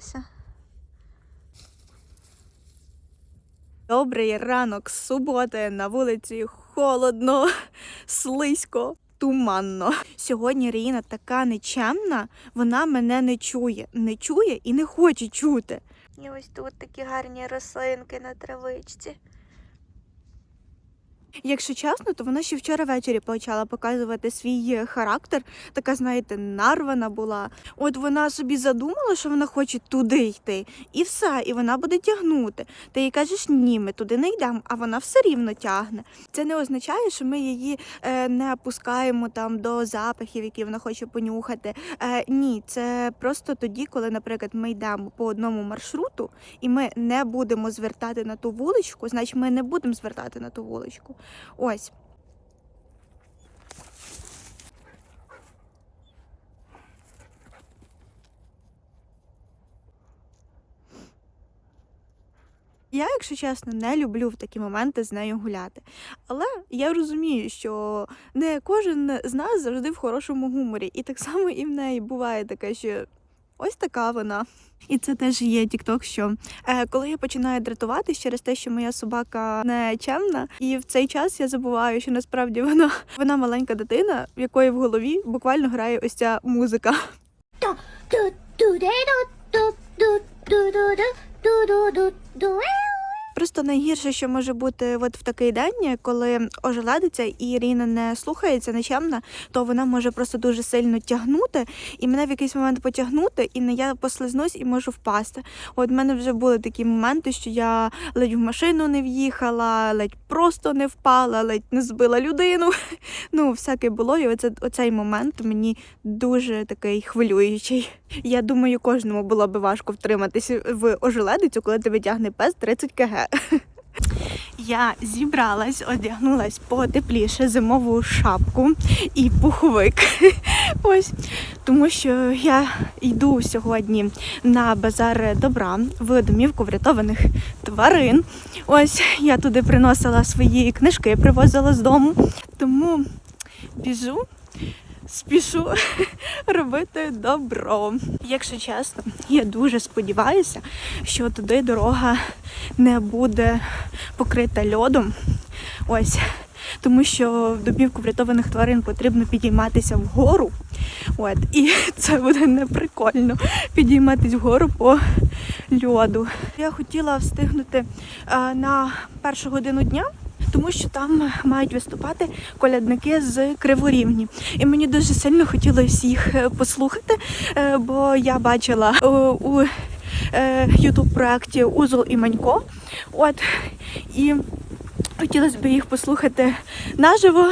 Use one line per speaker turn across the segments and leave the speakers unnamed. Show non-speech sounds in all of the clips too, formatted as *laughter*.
льодом. Добрий ранок з суботи на вулиці холодно, слизько, туманно. Сьогодні Ріна така нечемна, вона мене не чує, не чує і не хоче чути. І ось тут такі гарні рослинки на травичці. Якщо чесно, то вона ще вчора ввечері почала показувати свій е, характер. Така, знаєте, нарвана була. От вона собі задумала, що вона хоче туди йти, і все, і вона буде тягнути. Ти їй кажеш, ні, ми туди не йдемо, а вона все рівно тягне. Це не означає, що ми її е, не пускаємо там до запахів, які вона хоче понюхати. Е, ні, це просто тоді, коли, наприклад, ми йдемо по одному маршруту, і ми не будемо звертати на ту вуличку, значить ми не будемо звертати на ту вуличку. Ось. Я, якщо чесно, не люблю в такі моменти з нею гуляти. Але я розумію, що не кожен з нас завжди в хорошому гуморі. І так само і в неї буває таке, що ось така вона. І це теж є тікток, що е, коли я починаю дратуватись через те, що моя собака не чемна, і в цей час я забуваю, що насправді вона, вона маленька дитина, в якої в голові буквально грає ось ця музика. Просто найгірше, що може бути от в такий день, коли ожеледиться і Ірина не слухається, нечемна, то вона може просто дуже сильно тягнути, і мене в якийсь момент потягнути, і не я послизнусь і можу впасти. От в мене вже були такі моменти, що я ледь в машину не в'їхала, ледь просто не впала, ледь не збила людину. *laughs* Ну, всяке було, і оце, оцей момент мені дуже такий хвилюючий. Я думаю, кожному було би важко втриматися в ожеледицю, коли тебе тягне пес 30 кг. Я зібралась, одягнулась потепліше зимову шапку і пуховик. Ось тому, що я йду сьогодні на базар добра в домівку врятованих тварин. Ось я туди приносила свої книжки, привозила з дому. Тому біжу. Спішу *laughs* робити добро. Якщо чесно, я дуже сподіваюся, що туди дорога не буде покрита льодом. Ось. Тому що в домівку врятованих тварин потрібно підійматися вгору. От, і *laughs* це буде неприкольно *laughs* підійматись вгору по льоду. Я хотіла встигнути а, на першу годину дня. Тому що там мають виступати колядники з Криворівні. І мені дуже сильно хотілося їх е, послухати, е, бо я бачила е, у ютуб проєкті Узол і Манько. От і хотілося б їх послухати наживо.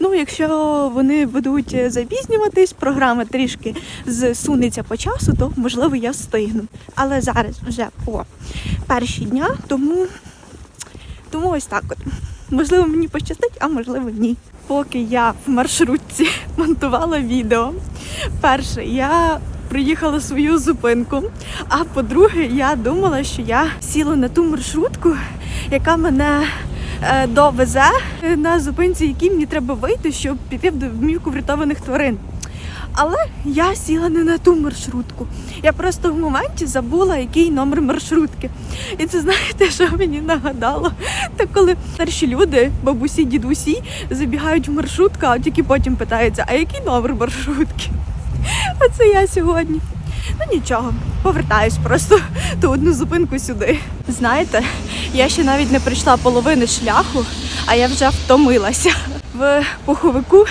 Ну, якщо вони будуть запізнюватись, програма трішки зсунеться по часу, то можливо я встигну. Але зараз вже по перші дня, тому, тому ось так от. Можливо, мені пощастить, а можливо, ні. Поки я в маршрутці *laughs* монтувала відео, перше, я приїхала свою зупинку. А по-друге, я думала, що я сіла на ту маршрутку, яка мене е, довезе на зупинці, якій мені треба вийти, щоб піти в домівку врятованих тварин. Але я сіла не на ту маршрутку. Я просто в моменті забула, який номер маршрутки. І це знаєте, що мені нагадало? Та коли старші люди, бабусі, дідусі, забігають в маршрутку, а тільки потім питаються, а який номер маршрутки? Оце я сьогодні. Ну нічого, повертаюсь просто ту одну зупинку сюди. Знаєте, я ще навіть не прийшла половини шляху, а я вже втомилася. В пуховику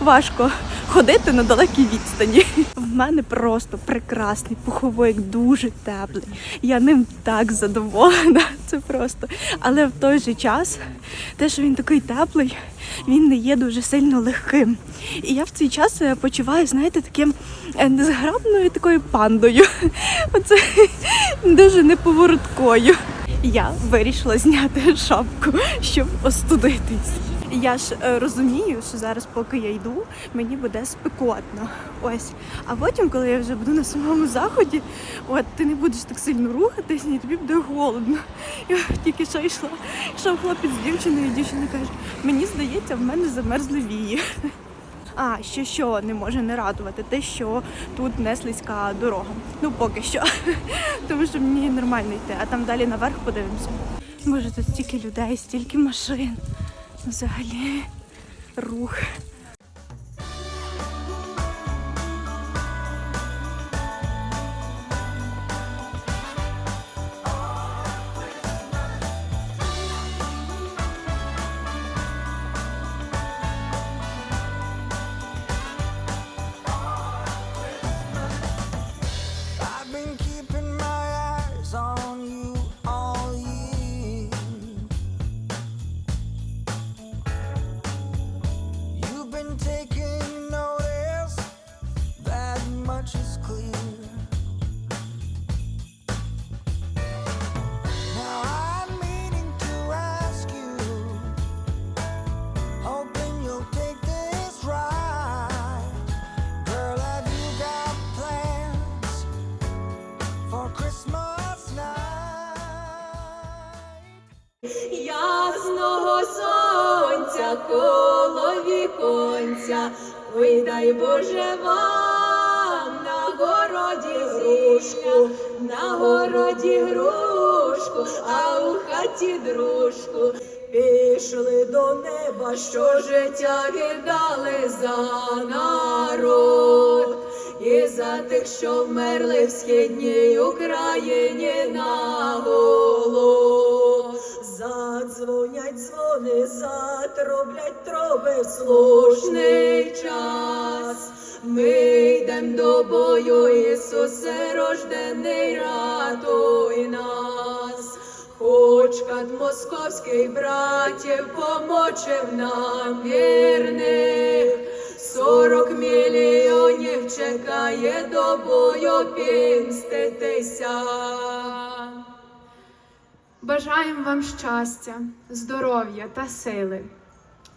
важко ходити на далекій відстані. В мене просто прекрасний пуховик, дуже теплий. Я ним так задоволена. Це просто. Але в той же час, те, що він такий теплий, він не є дуже сильно легким. І я в цей час е, почуваю, знаєте, таким е, незграбною такою пандою. Оце дуже неповороткою. Я вирішила зняти шапку, щоб остудитись. Я ж е, розумію, що зараз, поки я йду, мені буде спекотно. Ось. А потім, коли я вже буду на самому заході, от ти не будеш так сильно рухатись, і тобі буде голодно. Я тільки що йшла, йшов хлопець з дівчиною, і дівчина каже, мені здається, в мене замерзли вії. А, ще що не може не радувати, те, що тут не слизька дорога. Ну, поки що. Тому що мені нормально йти, а там далі наверх подивимося. Боже, тут стільки людей, стільки машин. Взагалі рух.
Дружку. Пішли до неба, що життя віддали за народ. І за тих, що вмерли в східній Україні на голод. Задзвонять дзвони, затроблять троби в слушний час. Ми йдем до бою, Ісусе рождений, ратуй нас. Хоч кат московський братів помочив нам вірних, сорок мільйонів чекає до бою пімститися.
Бажаємо вам щастя, здоров'я та сили,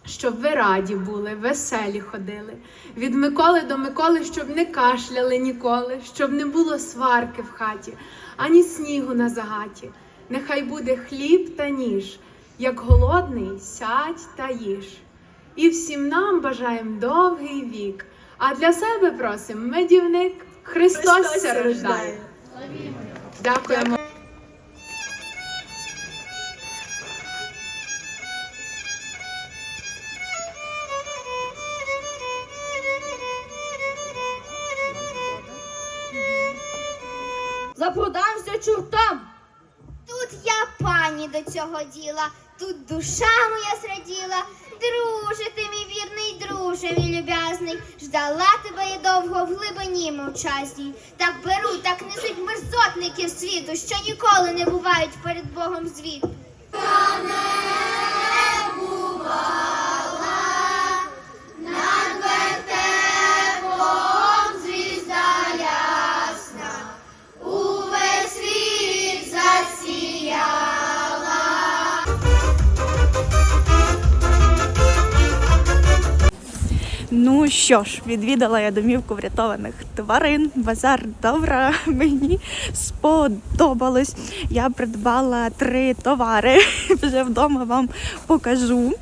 щоб ви раді були, веселі ходили. Від Миколи до Миколи, щоб не кашляли ніколи, щоб не було сварки в хаті, ані снігу на загаті. Нехай буде хліб та ніж, як голодний, сядь та їж. І всім нам бажаємо довгий вік. А для себе просимо медівник Христос, ся рождає. Дякуємо.
Запродамся чортам.
Пані до цього діла, тут душа моя зраділа. Друже, ти мій вірний друже, мій люб'язний. Ждала тебе я довго в глибині мовчазній. Так беруть, так несуть мерзотників світу, що ніколи не бувають перед Богом звіту.
Ну що ж, відвідала я домівку врятованих тварин. Базар добра *laughs* мені сподобалось. Я придбала три товари. *laughs* Вже вдома вам покажу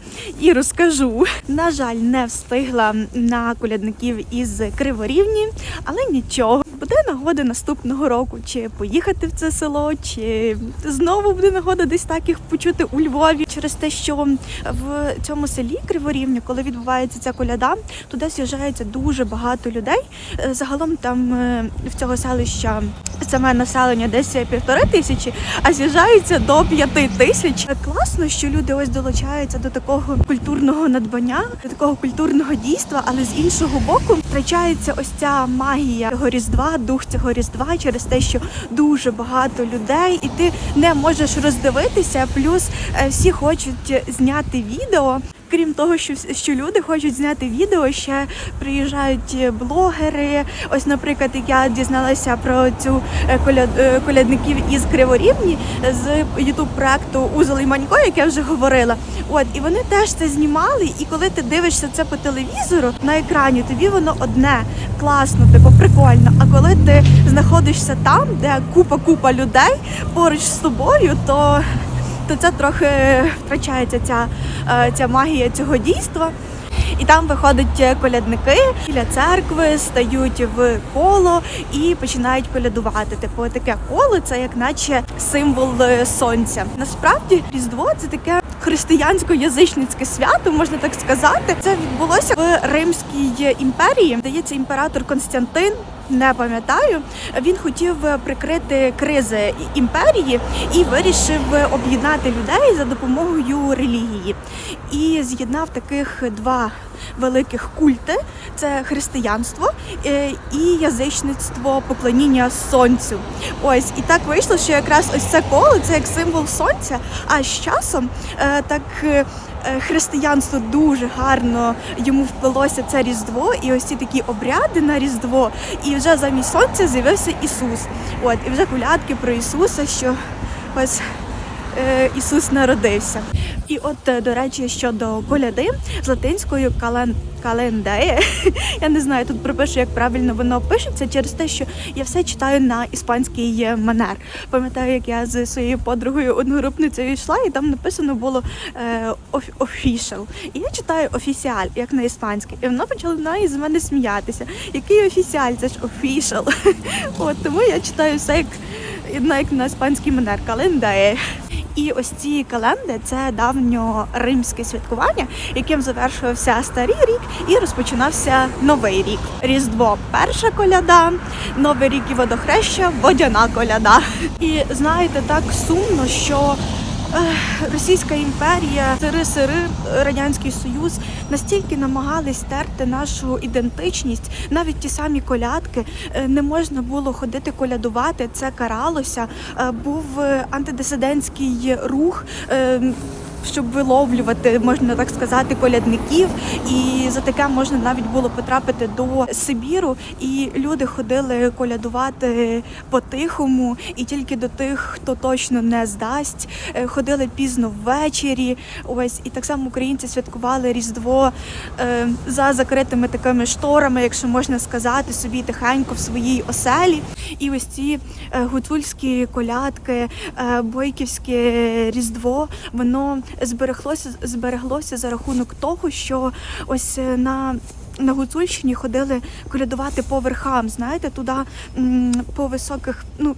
і розкажу. На жаль, не встигла на колядників із Криворівні, але нічого. Буде нагода наступного року, чи поїхати в це село, чи знову буде нагода десь так їх почути у Львові через те, що в цьому селі Криворівня, коли відбувається ця коляда, туди з'їжджається дуже багато людей. Е, Загалом там е, в цього селища саме населення десь півтори тисячі, а з'їжджаються до п'яти тисяч. Класно, що люди ось долучаються до такого культурного надбання, до такого культурного дійства, але з іншого боку втрачається ось ця магія цього різдва, дух цього різдва через те, що дуже багато людей, і ти не можеш роздивитися. Плюс е, всі хочуть зняти відео. Крім того, що, що люди хочуть зняти відео, ще приїжджають е, блогери. Ось, наприклад, я дізналася про цю е, коля- е, колядників із Криворівні з ютуб проекту Узол і Манько, як я вже говорила. От і вони теж це знімали. І коли ти дивишся це по телевізору на екрані, тобі воно одне класно, типу прикольно. А коли ти знаходишся там, де купа купа людей поруч з тобою, то то це трохи втрачається ця, е, ця магія цього дійства. І там виходять е, колядники біля церкви, стають в коло і починають колядувати. Типу, таке коло це як наче символ е, сонця. Насправді Різдво це таке християнсько-язичницьке свято, можна так сказати. Це відбулося в Римській імперії. Здається, імператор Константин. Не пам'ятаю, він хотів прикрити кризи імперії і вирішив об'єднати людей за допомогою релігії. І з'єднав таких два великих культи: це християнство е, і язичництво поклоніння сонцю. Ось і так вийшло, що якраз ось це коло це як символ сонця. А з часом е, так. Е, Християнство дуже гарно йому вплилося це Різдво, і ось ці такі обряди на Різдво. І вже замість сонця з'явився Ісус. От і вже колядки про Ісуса, що ось Ісус народився. І от, е, до речі, щодо коляди з латинською кален... календеє. *laughs* Я не знаю, тут пропишу, як правильно воно пишеться через те, що я все читаю на іспанський е, манер. Пам'ятаю, як я з своєю подругою одногрупницею йшла, і там написано було е, оф- І я читаю офіціаль, як на іспанській. І вона почала з мене сміятися. Який офіціаль? Це ж official. *laughs* От тому я читаю все як, як на іспанській манер. Календеє. І ось ці календи це давньоримське святкування, яким завершувався старий рік і розпочинався новий рік. Різдво перша коляда, новий рік і водохреща, водяна коляда. І знаєте, так сумно, що. Російська імперія, сири сири, радянський союз настільки намагались стерти нашу ідентичність, навіть ті самі колядки е, не можна було ходити колядувати. Це каралося. Е, Був е, антидисидентський рух. Щоб виловлювати, можна так сказати, колядників, і за таке можна навіть було потрапити до Сибіру. І люди ходили колядувати по-тихому, і тільки до тих, хто точно не здасть, Е, ходили пізно ввечері. Ось і так само українці святкували Різдво е, за закритими такими шторами, якщо можна сказати, собі тихенько в своїй оселі. І ось ці е, гуцульські колядки, е, бойківське різдво, воно збереглося, збереглося за рахунок того, що ось е, на на Гуцульщині ходили колядувати по верхам, знаєте, туди по високих ну,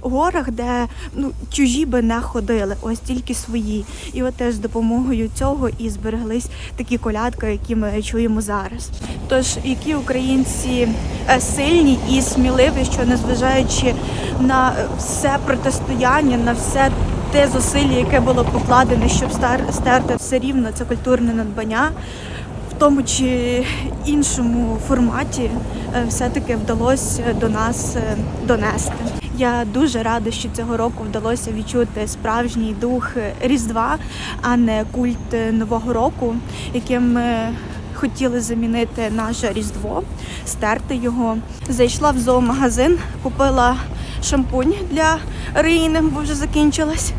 горах, де ну, чужі би не ходили, ось тільки свої. І от теж з допомогою цього і збереглись такі колядки, які ми чуємо зараз. Тож, які українці е, сильні і сміливі, що незважаючи на е, все протистояння, на все те зусилля, яке було покладене, щоб стерти все рівно це культурне надбання в тому чи іншому форматі е, все-таки вдалося до нас е, донести. Я дуже рада, що цього року вдалося відчути справжній дух е, Різдва, а не культ е, Нового року, яким ми хотіли замінити наше Різдво, стерти його. Зайшла в зоомагазин, купила шампунь для Рини, бо вже закінчилась.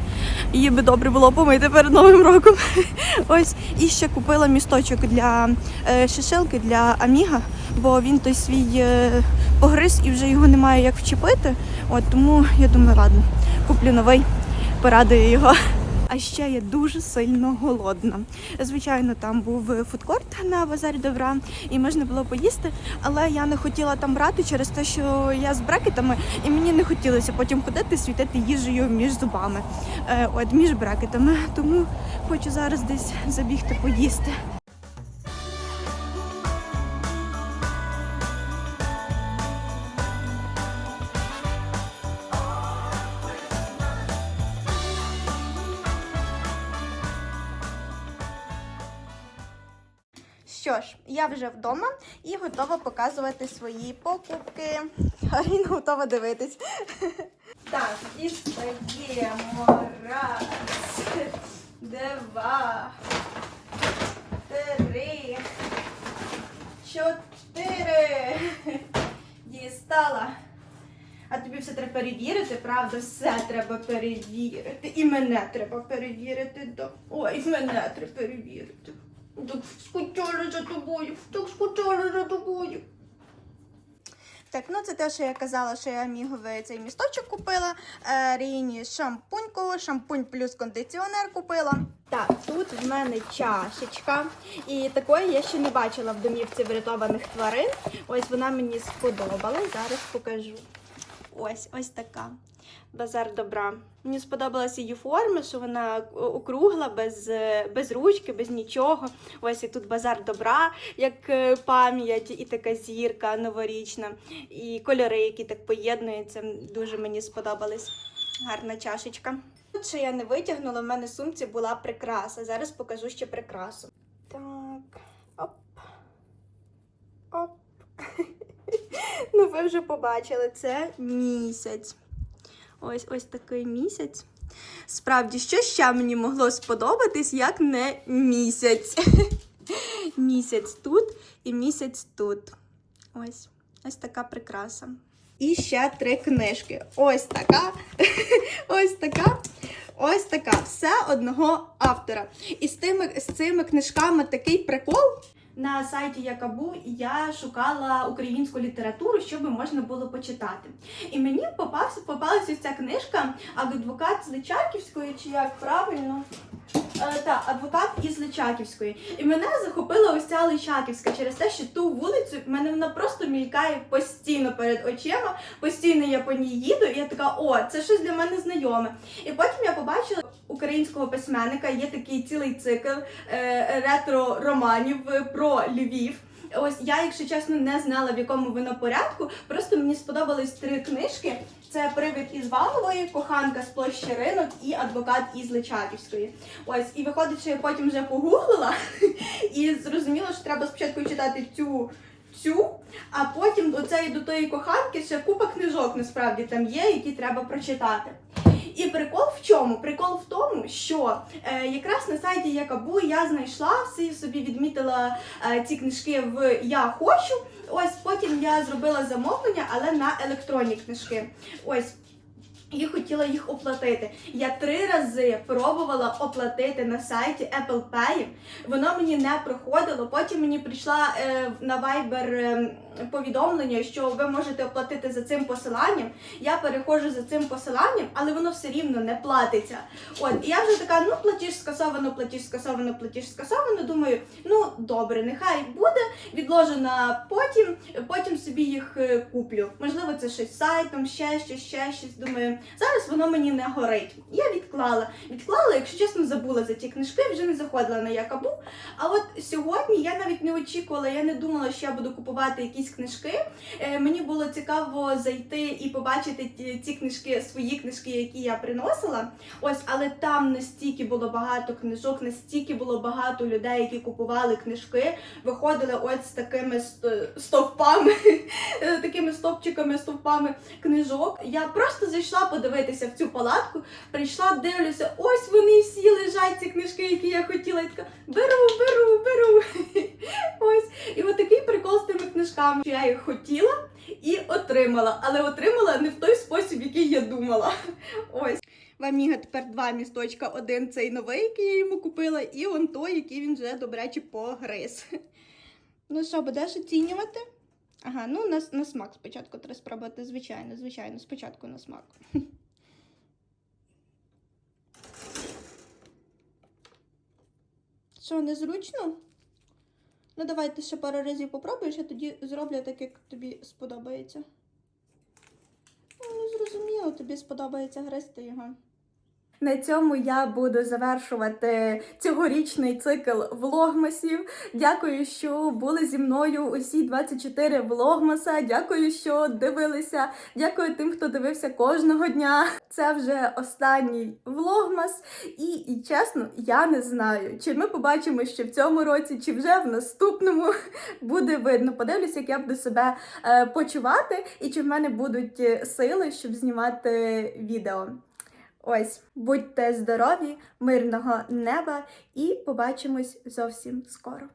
Її би добре було помити перед новим роком. *laughs* Ось і ще купила місточок для шишелки шишилки для Аміга, бо він той свій е, погриз і вже його немає як вчепити. От тому я думаю, ладно, куплю новий, порадую його. А ще я дуже сильно голодна. Звичайно, там був фудкорт на базарі добра, і можна було поїсти, але я не хотіла там брати через те, що я з брекетами, і мені не хотілося потім ходити світити їжею між зубами. Е, от між брекетами. Тому хочу зараз десь забігти поїсти. Що ж, я вже вдома і готова показувати свої покупки. *laughs* Аріна готова дивитись. *laughs* Так, дістаємо раз, два, три, чотири. *laughs* Дістала. А тобі все треба перевірити, правда? Все треба перевірити. І мене треба перевірити. Ой, мене треба перевірити. Так скучала за тобою, так скучала за тобою. Так, ну це те, що я казала, що я аміговий цей місточок купила. Е, Ріні шампуньку, шампунь плюс кондиціонер купила. Так, тут в мене чашечка. І такої я ще не бачила в домівці врятованих тварин. Ось вона мені сподобалась. Зараз покажу. Ось, ось така. Базар добра. Мені сподобалася її форма, що вона округла, без, без ручки, без нічого. Ось і тут базар добра, як е, пам'ять, і така зірка новорічна, і кольори, які так поєднуються. Дуже мені сподобались. Гарна чашечка. Тут ще я не витягнула, в мене в сумці була прикраса. Зараз покажу ще прикрасу. Так, оп. Оп. *laughs* ну, ви вже побачили, це місяць. Ось ось такий місяць. Справді, що ще мені могло сподобатись, як не місяць. *laughs* місяць тут і місяць тут. Ось, ось така прикраса. І ще три книжки. Ось така, *laughs* ось така, ось така. Все одного автора. І з, тими, з цими книжками такий прикол. На сайті Якабу я шукала українську літературу, щоб можна було почитати. І мені попався, попалася ця книжка Адвокат з Личаківської, чи як правильно? Е, так, адвокат із Личаківської. І мене захопила ось ця Личаківська через те, що ту вулицю мене вона просто мількає постійно перед очима. Постійно я по ній їду, і я така, о, це щось для мене знайоме. І потім я побачила українського письменника, є такий цілий цикл е, ретро-романів е, про Львів. Ось я, якщо чесно, не знала, в якому воно порядку. Просто мені сподобались три книжки: це Привид із Валової, Коханка з площі ринок і адвокат із Личаківської. Ось, і виходить, що я потім вже погуглила *laughs* і зрозуміла, що треба спочатку читати цю. Цю, а потім цієї до тої коханки ще купа книжок насправді там є, які треба прочитати. І прикол в чому? Прикол в тому, що е, якраз на сайті Якабу я знайшла всі собі відмітила е, ці книжки в Я хочу. Ось потім я зробила замовлення, але на електронні книжки. Ось. І хотіла їх оплатити. Я три рази пробувала оплатити на сайті Apple Pay. Воно мені не проходило. Потім мені прийшла е, на Viber е, повідомлення, що ви можете оплатити за цим посиланням. Я переходжу за цим посиланням, але воно все рівно не платиться. От, і я вже така, ну платіж скасовано, платіж скасовано, платіж скасовано. Думаю, ну добре, нехай буде. Відложу на потім, потім собі їх е, куплю. Можливо, це щось сайтом, ще щось, ще щось. Думаю, зараз воно мені не горить. Я відклала. Відклала, якщо чесно, забула за ті книжки, вже не заходила на Якабу. А от сьогодні я навіть не очікувала, я не думала, що я буду купувати якісь книжки. Е, мені було цікаво зайти і побачити ті, книжки, свої книжки, які я приносила. Ось, але там настільки було багато книжок, настільки було багато людей, які купували книжки, виходили ось з такими стовпами, *laughs* такими стовпчиками, стовпами книжок. Я просто зайшла подивитися в цю палатку, прийшла, дивлюся, ось вони всі лежать, ці книжки, які я хотіла. І така беру, беру, беру. *laughs* Ось. І от такий прикол з тими книжками. Я їх хотіла і отримала, але отримала не в той спосіб, який я думала. *laughs* Ось. В Аміга тепер два місточка. Один цей новий, який я йому купила, і он той, який він вже добряче погриз. *laughs* Ну що, будеш оцінювати? Ага, ну на, на смак спочатку треба спробувати, звичайно, звичайно, спочатку на смак. *laughs* Що, незручно? Ну, давай ти ще пару разів попробуєш, я тоді зроблю так, як тобі сподобається. Ну, зрозуміло, тобі сподобається гризти його. На цьому я буду завершувати цьогорічний цикл влогмасів. Дякую, що були зі мною усі 24 влогмаса. Дякую, що дивилися. Дякую тим, хто дивився кожного дня. Це вже останній влогмас. І, і чесно, я не знаю, чи ми побачимо ще в цьому році, чи вже в наступному буде видно. Подивлюся, як я буду себе е, почувати, і чи в мене будуть е, сили, щоб знімати відео. Ось, будьте здорові, мирного неба і побачимось зовсім скоро.